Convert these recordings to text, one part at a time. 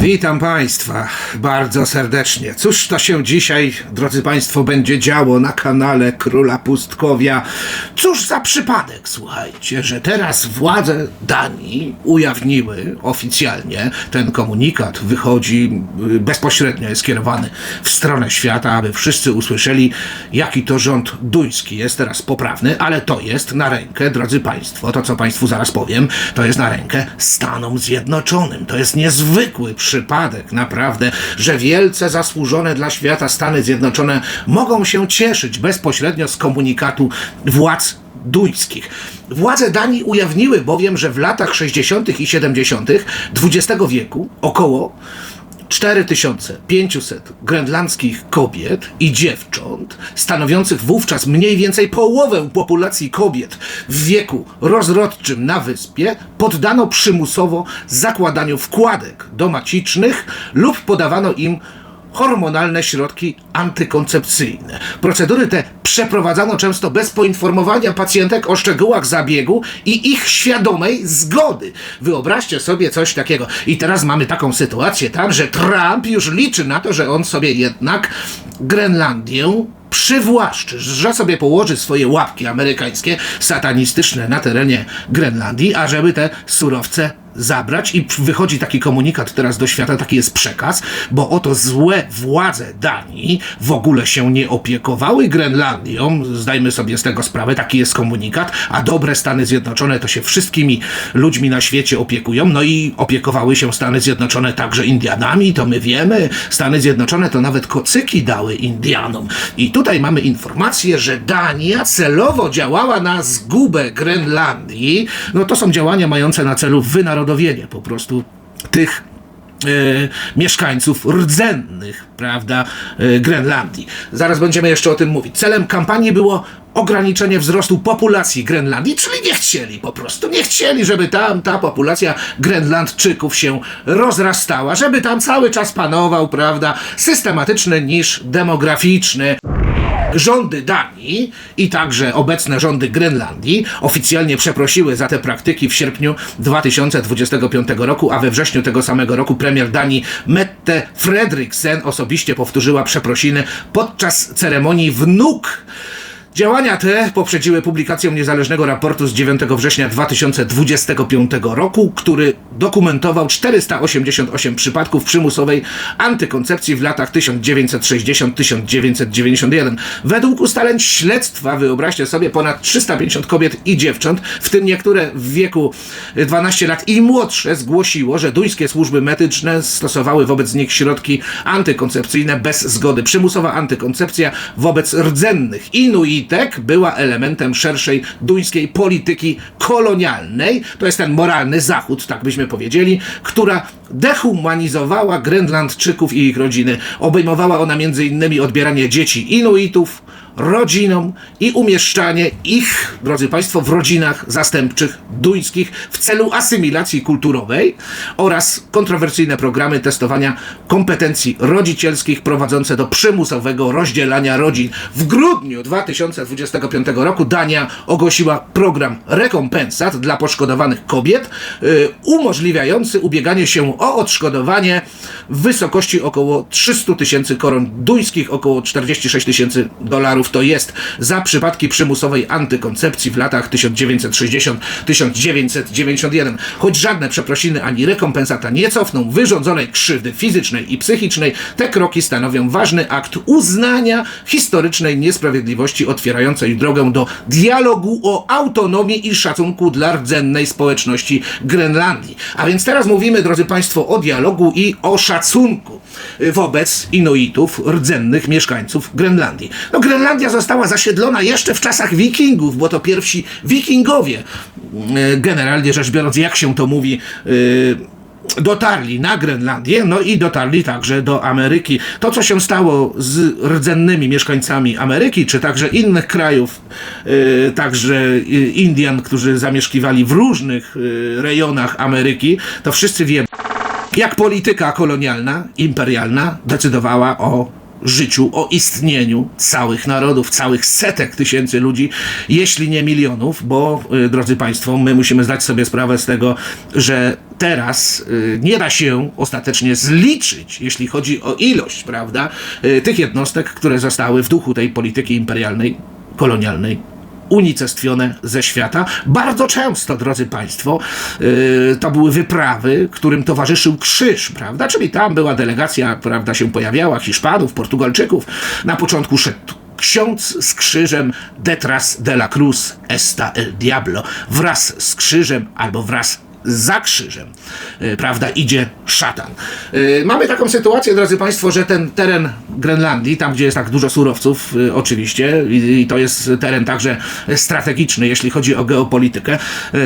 Witam Państwa bardzo serdecznie. Cóż to się dzisiaj, drodzy Państwo, będzie działo na kanale Króla Pustkowia? Cóż za przypadek, słuchajcie, że teraz władze Danii ujawniły oficjalnie ten komunikat, wychodzi y, bezpośrednio, jest skierowany w stronę świata, aby wszyscy usłyszeli, jaki to rząd duński jest teraz poprawny, ale to jest na rękę, drodzy Państwo, to co Państwu zaraz powiem, to jest na rękę Stanom Zjednoczonym. To jest niezwykły przypadek, naprawdę, że wielce zasłużone dla świata Stany Zjednoczone mogą się cieszyć bezpośrednio z komunikatu władz duńskich. Władze Danii ujawniły bowiem, że w latach 60. i 70. XX wieku około 4500 grenlandzkich kobiet i dziewcząt, stanowiących wówczas mniej więcej połowę populacji kobiet w wieku rozrodczym na wyspie, poddano przymusowo zakładaniu wkładek domacicznych lub podawano im hormonalne środki antykoncepcyjne. Procedury te przeprowadzano często bez poinformowania pacjentek o szczegółach zabiegu i ich świadomej zgody. Wyobraźcie sobie coś takiego. I teraz mamy taką sytuację tam, że Trump już liczy na to, że on sobie jednak Grenlandię przywłaszczy, że sobie położy swoje łapki amerykańskie, satanistyczne na terenie Grenlandii, ażeby te surowce zabrać? I wychodzi taki komunikat teraz do świata, taki jest przekaz, bo oto złe władze Danii w ogóle się nie opiekowały Grenlandią, zdajmy sobie z tego sprawę, taki jest komunikat, a dobre Stany Zjednoczone to się wszystkimi ludźmi na świecie opiekują, no i opiekowały się Stany Zjednoczone także Indianami, to my wiemy, Stany Zjednoczone to nawet kocyki dały Indianom. I tutaj mamy informację, że Dania celowo działała na zgubę Grenlandii, no to są działania mające na celu wynarodowienie po prostu tych e, mieszkańców rdzennych, prawda, e, Grenlandii. Zaraz będziemy jeszcze o tym mówić. Celem kampanii było ograniczenie wzrostu populacji Grenlandii, czyli nie chcieli po prostu, nie chcieli, żeby tam ta populacja Grenlandczyków się rozrastała, żeby tam cały czas panował, prawda, systematyczny niż demograficzny rządy Danii i także obecne rządy Grenlandii oficjalnie przeprosiły za te praktyki w sierpniu 2025 roku, a we wrześniu tego samego roku premier Danii Mette Fredriksen osobiście powtórzyła przeprosiny podczas ceremonii wnuk Działania te poprzedziły publikację niezależnego raportu z 9 września 2025 roku, który dokumentował 488 przypadków przymusowej antykoncepcji w latach 1960-1991. Według ustaleń śledztwa, wyobraźcie sobie, ponad 350 kobiet i dziewcząt, w tym niektóre w wieku 12 lat i młodsze, zgłosiło, że duńskie służby medyczne stosowały wobec nich środki antykoncepcyjne bez zgody. Przymusowa antykoncepcja wobec rdzennych Inuitek była elementem szerszej duńskiej polityki kolonialnej. To jest ten moralny zachód, tak byśmy powiedzieli, która dehumanizowała Grenlandczyków i ich rodziny. Obejmowała ona m.in. odbieranie dzieci Inuitów, rodzinom i umieszczanie ich, drodzy Państwo, w rodzinach zastępczych duńskich w celu asymilacji kulturowej oraz kontrowersyjne programy testowania kompetencji rodzicielskich prowadzące do przymusowego rozdzielania rodzin. W grudniu 2025 roku Dania ogłosiła program rekompensat dla poszkodowanych kobiet, y, umożliwiający ubieganie się o odszkodowanie w wysokości około 300 tysięcy koron duńskich, około 46 tysięcy dolarów to jest za przypadki przymusowej antykoncepcji w latach 1960-1991. Choć żadne przeprosiny ani rekompensata nie cofną wyrządzonej krzywdy fizycznej i psychicznej, te kroki stanowią ważny akt uznania historycznej niesprawiedliwości otwierającej drogę do dialogu o autonomii i szacunku dla rdzennej społeczności Grenlandii. A więc teraz mówimy, drodzy Państwo, o dialogu i o szacunku wobec Inuitów, rdzennych mieszkańców Grenlandii. No Grenlandia została zasiedlona jeszcze w czasach wikingów, bo to pierwsi wikingowie, e, generalnie rzecz biorąc, jak się to mówi, e, dotarli na Grenlandię, no i dotarli także do Ameryki. To, co się stało z rdzennymi mieszkańcami Ameryki, czy także innych krajów, e, także Indian, którzy zamieszkiwali w różnych rejonach Ameryki, to wszyscy wiemy, jak polityka kolonialna, imperialna decydowała o życiu, o istnieniu całych narodów, całych setek tysięcy ludzi, jeśli nie milionów, bo y, drodzy Państwo, my musimy zdać sobie sprawę z tego, że teraz y, nie da się ostatecznie zliczyć, jeśli chodzi o ilość, prawda, y, tych jednostek, które zostały w duchu tej polityki imperialnej, kolonialnej unicestwione ze świata. Bardzo często, drodzy Państwo, yy, to były wyprawy, którym towarzyszył krzyż, prawda? Czyli tam była delegacja, prawda, się pojawiała, Hiszpanów, Portugalczyków. Na początku szedł ksiądz z krzyżem Detras de la Cruz esta el diablo. Wraz z krzyżem albo wraz za krzyżem, y, prawda, idzie szatan. Y, Mamy taką sytuację, drodzy Państwo, że ten teren Grenlandii, tam gdzie jest tak dużo surowców, y, oczywiście, i to jest teren także strategiczny, jeśli chodzi o geopolitykę,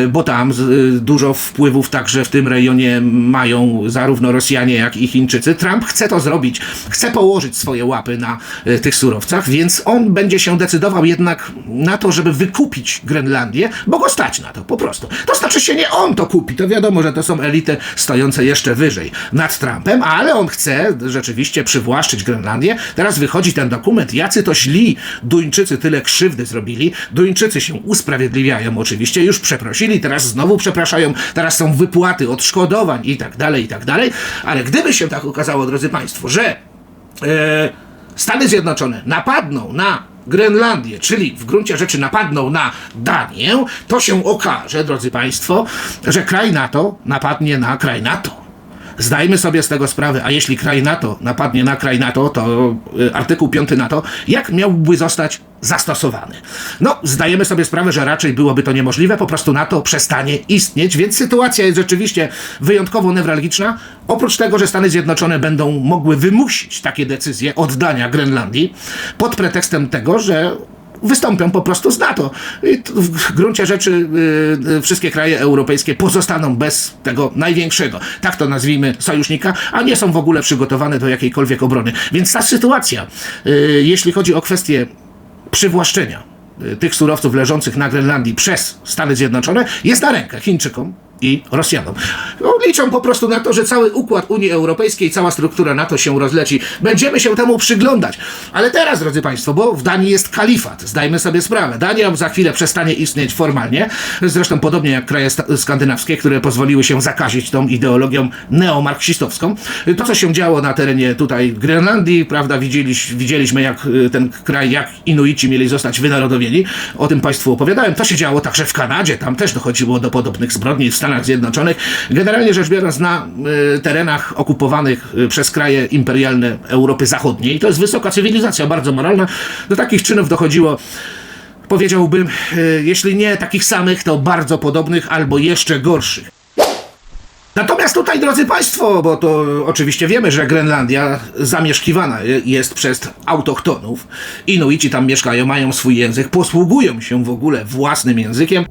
bo tam dużo wpływów także w tym rejonie mają zarówno Rosjanie, jak i Chińczycy. Trump chce to zrobić, chce położyć swoje łapy na tych surowcach, więc on będzie się decydował jednak na to, żeby wykupić Grenlandię, bo go stać na to, po prostu. To znaczy się nie on to kupi, to wiadomo, że to są elity stojące jeszcze wyżej nad Trumpem, ale on chce rzeczywiście przywłaszczyć Grenlandię. Teraz wychodzi ten dokument, jacy to źli Duńczycy tyle krzywdy zrobili. Duńczycy się usprawiedliwiają oczywiście, już przeprosili, teraz znowu przepraszają, teraz są wypłaty odszkodowań i tak dalej, i tak dalej. Ale gdyby się tak okazało, drodzy Państwo, że e, Stany Zjednoczone napadną na Grenlandię, czyli w gruncie rzeczy napadną na Danię, to się okaże, drodzy Państwo, że kraj NATO napadnie na kraj NATO. Zdajmy sobie z tego sprawę, a jeśli kraj NATO napadnie na kraj NATO, to y, artykuł 5 NATO, jak miałby zostać zastosowany? No, zdajemy sobie sprawę, że raczej byłoby to niemożliwe, po prostu NATO przestanie istnieć, więc sytuacja jest rzeczywiście wyjątkowo newralgiczna. Oprócz tego, że Stany Zjednoczone będą mogły wymusić takie decyzje oddania Grenlandii pod pretekstem tego, że wystąpią po prostu z NATO. I w gruncie rzeczy y, y, wszystkie kraje europejskie pozostaną bez tego największego, tak to nazwijmy, sojusznika, a nie są w ogóle przygotowane do jakiejkolwiek obrony. Więc ta sytuacja, y, jeśli chodzi o kwestię przywłaszczenia tych surowców leżących na Grenlandii przez Stany Zjednoczone, jest na rękę Chińczykom i Rosjanom. No, liczą po prostu na to, że cały układ Unii Europejskiej, cała struktura NATO się rozleci. Będziemy się temu przyglądać. Ale teraz, drodzy Państwo, bo w Danii jest kalifat, zdajmy sobie sprawę. Dania za chwilę przestanie istnieć formalnie, zresztą podobnie jak kraje skandynawskie, które pozwoliły się zakazić tą ideologią neomarksistowską. To, co się działo na terenie tutaj Grenlandii, prawda, widzieliś, widzieliśmy jak y, ten kraj, jak Inuici mieli zostać wynarodowieni. O tym Państwu opowiadałem. To się działo także w Kanadzie, tam też dochodziło do podobnych zbrodni w Stanach Zjednoczonych. Generalnie rzecz biorąc, na y, terenach okupowanych y, przez kraje imperialne Europy Zachodniej, to jest wysoka cywilizacja, bardzo moralna. Do takich czynów dochodziło powiedziałbym, y, jeśli nie takich samych, to bardzo podobnych albo jeszcze gorszych. Natomiast tutaj, drodzy Państwo, bo to oczywiście wiemy, że Grenlandia zamieszkiwana jest przez autochtonów. Inuici tam mieszkają, mają swój język, posługują się w ogóle własnym językiem.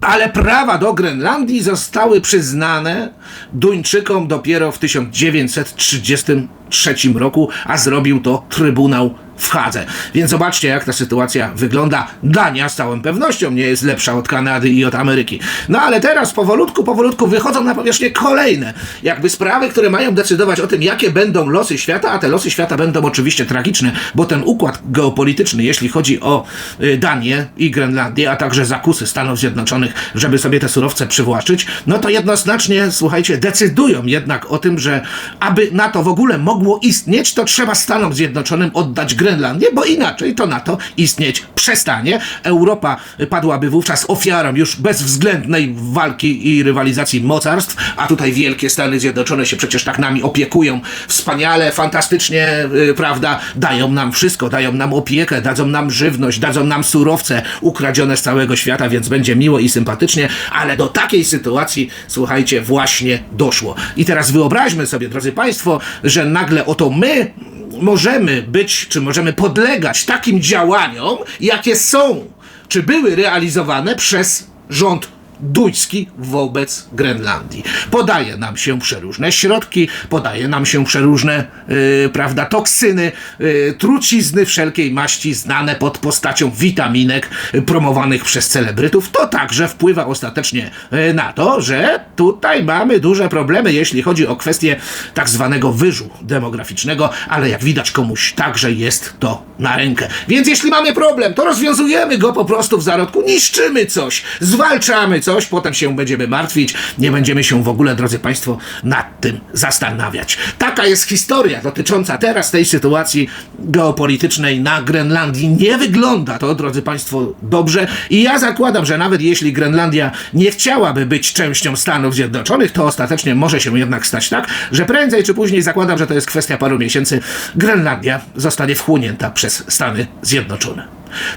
Ale prawa do Grenlandii zostały przyznane Duńczykom dopiero w 1933 roku, a zrobił to Trybunał w Hadze. Więc zobaczcie, jak ta sytuacja wygląda. Dania z całą pewnością nie jest lepsza od Kanady i od Ameryki. No ale teraz powolutku, powolutku wychodzą na powierzchnię kolejne jakby sprawy, które mają decydować o tym, jakie będą losy świata, a te losy świata będą oczywiście tragiczne, bo ten układ geopolityczny, jeśli chodzi o y, Danię i Grenlandię, a także zakusy Stanów Zjednoczonych, żeby sobie te surowce przywłaszczyć, no to jednoznacznie, słuchajcie, decydują jednak o tym, że aby NATO w ogóle mogło istnieć, to trzeba Stanom Zjednoczonym oddać Grenlandię, bo inaczej to NATO istnieć przestanie. Europa padłaby wówczas ofiarą już bezwzględnej walki i rywalizacji mocarstw, a tutaj wielkie Stany Zjednoczone się przecież tak nami opiekują wspaniale, fantastycznie, y, prawda, dają nam wszystko, dają nam opiekę, dadzą nam żywność, dadzą nam surowce ukradzione z całego świata, więc będzie miło i sympatycznie, ale do takiej sytuacji, słuchajcie, właśnie doszło. I teraz wyobraźmy sobie, drodzy Państwo, że nagle oto my możemy być, czy możemy podlegać takim działaniom, jakie są, czy były realizowane przez rząd duński wobec Grenlandii. Podaje nam się przeróżne środki, podaje nam się przeróżne, yy, prawda, toksyny, yy, trucizny wszelkiej maści znane pod postacią witaminek yy, promowanych przez celebrytów. To także wpływa ostatecznie yy, na to, że tutaj mamy duże problemy, jeśli chodzi o kwestię tak zwanego wyżu demograficznego, ale jak widać komuś także jest to na rękę. Więc jeśli mamy problem, to rozwiązujemy go po prostu w zarodku, niszczymy coś, zwalczamy coś, coś, potem się będziemy martwić, nie będziemy się w ogóle, drodzy Państwo, nad tym zastanawiać. Taka jest historia dotycząca teraz tej sytuacji geopolitycznej na Grenlandii. Nie wygląda to, drodzy Państwo, dobrze i ja zakładam, że nawet jeśli Grenlandia nie chciałaby być częścią Stanów Zjednoczonych, to ostatecznie może się jednak stać tak, że prędzej czy później zakładam, że to jest kwestia paru miesięcy, Grenlandia zostanie wchłonięta przez Stany Zjednoczone.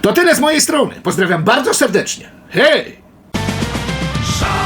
To tyle z mojej strony. Pozdrawiam bardzo serdecznie. Hej! shine.